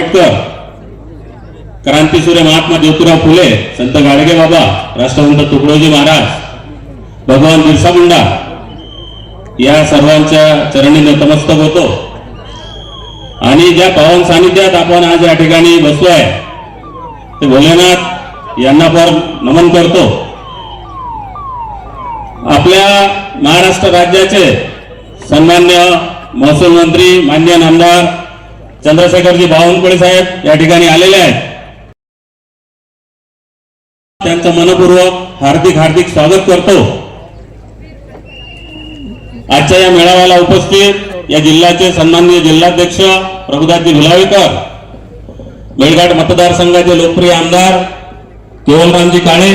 आंबेडकर क्रांतीसूर्य महात्मा ज्योतिराव फुले संत गाडगे बाबा राष्ट्रसंत तुकडोजी महाराज भगवान बिरसा मुंडा या सर्वांच्या चरणी नतमस्तक होतो. आणि ज्या पावन सानिध्यात आपण आज या ठिकाणी बसलोय ते भोलेनाथ यांना पण नमन करतो. आपल्या महाराष्ट्र राज्याचे सन्मान्य महसूल मंत्री मान्य नामदार चंद्रशेखरजी बावनकुळे साहेब या ठिकाणी आलेले आहेत. त्यांचं मनपूर्वक हार्दिक हार्दिक स्वागत करतो. आजच्या या मेळाव्याला उपस्थित या जिल्ह्याचे सन्माननीय जिल्हाध्यक्ष प्रभुदासजी भिलावेकर मेळघाट मतदारसंघाचे लोकप्रिय आमदार केवलरामजी काळे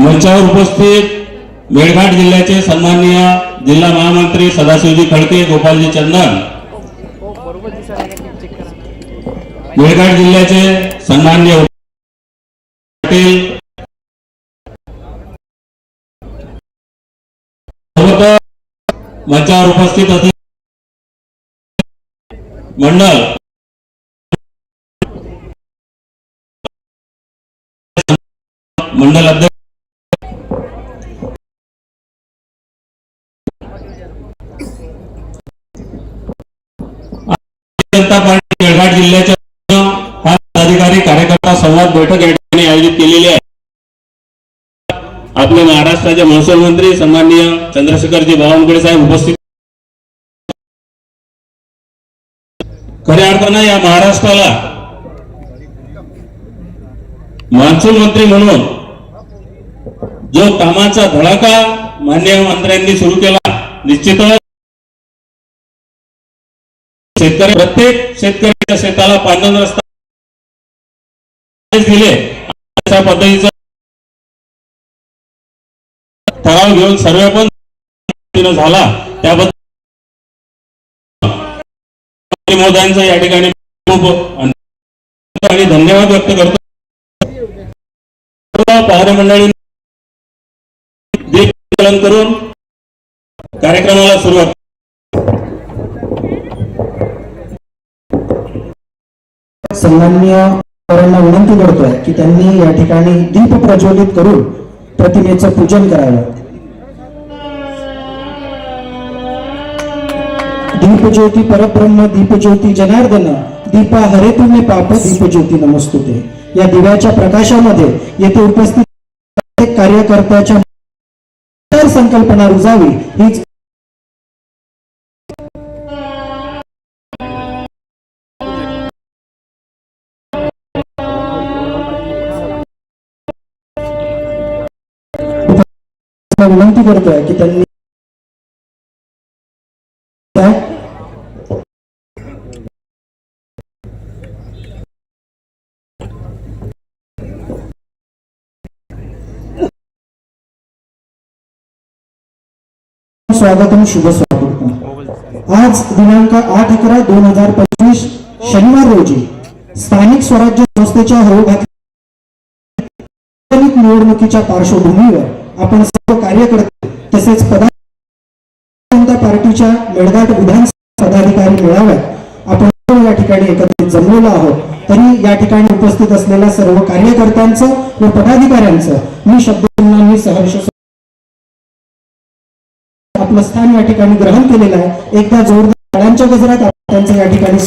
मंचावर उपस्थित मेळघाट जिल्ह्याचे सन्माननीय जिला महामंत्री सदाशिव जी खड़के गोपाल जी चंदन मेलघाट ज़िले सन्मान्य मंच उपस्थित मंडल मंडल अध्यक्ष संवाद बैठक या ठिकाणी आयोजित केलेली आहे. आपले महाराष्ट्राचे महसूल मंत्री सन्माननीय चंद्रशेखरजी बावनकुळे साहेब उपस्थित खऱ्या अर्थानं या महाराष्ट्राला महसूल मंत्री म्हणून जो कामाचा धडाका मान्य मंत्र्यांनी सुरू केला निश्चितच शेतकरी प्रत्येक शेतकऱ्याच्या शेताला पांढर रस्ता दिले अशा पद्धतीचा ठराव घेऊन सर्वे पण झाला. त्याबद्दल मोदयांचा या ठिकाणी खूप आणि धन्यवाद व्यक्त करतो. सर्व मंडळी दीपकलन करून कार्यक्रमाला सुरुवात. सन्माननीय पवारांना विनंती करतोय की त्यांनी या ठिकाणी दीप प्रज्वलित करून प्रतिमेचं पूजन करावं. दीपज्योती परब्रह्म दीपज्योती जनार्दन दीपा हरे तुम्ही पाप दीपज्योती नमस्तुते. या दिव्याच्या प्रकाशामध्ये येथे उपस्थित कार्यकर्त्याच्या संकल्पना रुजावी हीच विनंती करतोय की त्यांनी स्वागतम शुभ स्वागत आज दिनांक आठ अकरा दोन हजार पंचवीस शनिवार रोजी स्थानिक स्वराज्य संस्थेच्या निवडणुकीच्या पार्श्वभूमीवर आपण सर्व कार्यकर्ते तसेच पदाधिकारी पार्टीच्या मेळघाट विधानसभा पदाधिकारी मेळाव्यात आपण या ठिकाणी एकत्रित जमलेलो आहोत. तरी या ठिकाणी उपस्थित असलेल्या सर्व कार्यकर्त्यांचं व पदाधिकाऱ्यांचं मी शब्दचिन्हांनी सहर्ष आपलं स्थान या ठिकाणी ग्रहण केलेलं आहे. एकदा जोरदार गजरात त्यांचं या ठिकाणी